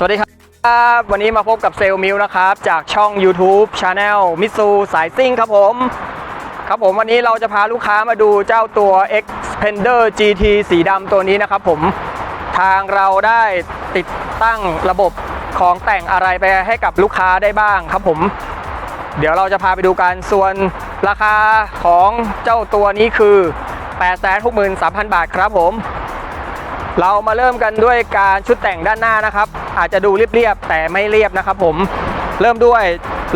สวัสดีครับวันนี้มาพบกับเซลล์มิวนะครับ จากช่อง YouTube Channel มิซูสายซิ่งครับผม ครับผมวันนี้เราจะพาลูกค้ามาดูเจ้าตัว Xpander GT สีดำตัวนี้นะครับผมทางเราได้ติดตั้งระบบของแต่งอะไรไปให้กับลูกค้าได้บ้างครับผม เดี๋ยวเราจะพาไปดูกันส่วนราคาของเจ้าตัวนี้คือ 863,000 บาทครับผม เรามาเริ่มกันด้วยการชุดแต่งด้านหน้านะครับ อาจจะดูเรียบๆแต่ไม่เรียบนะครับผมเริ่มด้วย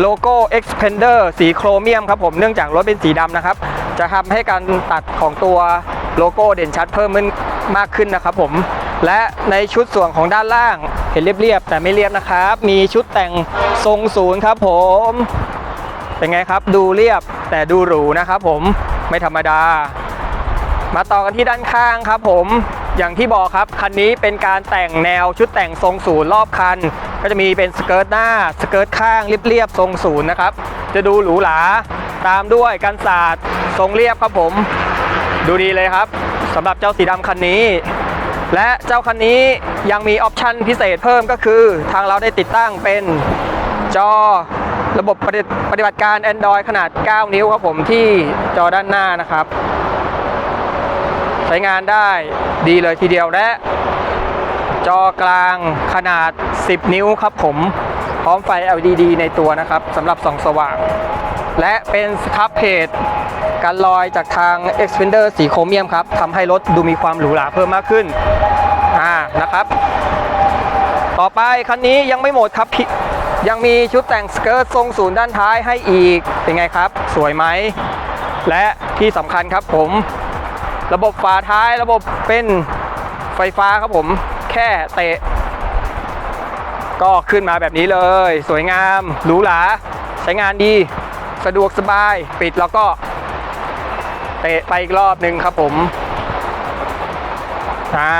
โลโก้ Xpander สีโครเมียมครับผมเนื่องจากรถเป็นสีดำนะครับ จะทำให้การตัดของตัวโลโก้เด่นชัดเพิ่มขึ้นมากขึ้นนะครับผมและในชุดส่วนของด้านล่างเห็นเรียบๆแต่ไม่เรียบนะครับ มีชุดแต่งทรงศูนย์ครับผม เป็นไงครับดูเรียบแต่ดูหรูนะครับผมไม่ธรรมดา มาต่อกันที่ด้านข้างครับผม อย่างที่บอกครับ คันนี้เป็นการแต่งแนวชุดแต่งทรงศูนย์รอบคัน ก็จะมีเป็นสเกิร์ตหน้า สเกิร์ตข้างเรียบๆทรงศูนย์นะครับ จะดูหรูหราตามด้วยกันศาสตร์ทรงเรียบครับผม ดูดีเลยครับสำหรับเจ้าสีดำคันนี้ และเจ้าคันนี้ยังมีออปชั่นพิเศษเพิ่มก็คือ ทางเราได้ติดตั้งเป็นจอระบบปฏิปฏิบัติการ Android ขนาด 9 นิ้วครับผมที่จอด้านหน้านะครับ ใช้งานได้ดีเลยทีเดียวและจอกลางขนาด 10 นิ้วครับผม พร้อมไฟ LED ในตัวนะครับสำหรับส่องสว่าง และเป็นสครับเพจการลอยจากทาง Xpander สีโครเมียมครับทำให้รถดูมีความหรูหราเพิ่มมากขึ้นอ่านะครับ ต่อไปคันนี้ยังไม่หมดครับพี่ยังมีชุดแต่งสเกิร์ตทรงศูนย์ด้านท้ายให้อีก เป็นไงครับ สวยไหม และที่สำคัญครับผม ระบบฝาท้ายระบบเป็นไฟฟ้าครับผม แค่เตะ ก็ขึ้นมาแบบนี้เลย สวยงามหรูหราใช้งานดี สะดวกสบายปิดแล้วก็ เตะไปอีกรอบหนึ่งครับผมอ่า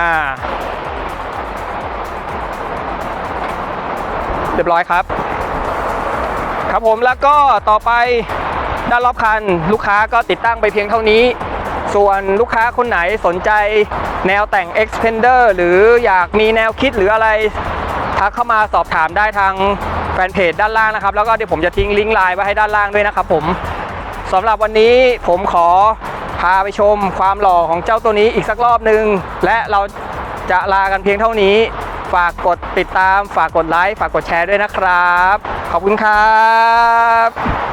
เรียบร้อยครับ ครับผมแล้วก็ต่อไปด้านรอบคัน ลูกค้าก็ติดตั้งไปเพียงเท่านี้ ส่วนลูกค้าคนไหนสนใจแนวแต่ง Xpander หรืออยากมีแนวคิดหรืออะไร ทักเข้ามาสอบถามได้ทางแฟนเพจด้านล่างนะครับ แล้วก็เดี๋ยวผมจะทิ้งลิงก์ไลน์ไว้ให้ด้านล่างด้วยนะครับผมสำหรับวันนี้ผมขอพาไปชมความหล่อของเจ้าตัวนี้อีกสักรอบหนึ่งและเราจะลากันเพียงเท่านี้ ฝากกดติดตาม ฝากกดไลค์ ฝากกดแชร์ด้วยนะครับ ขอบคุณครับ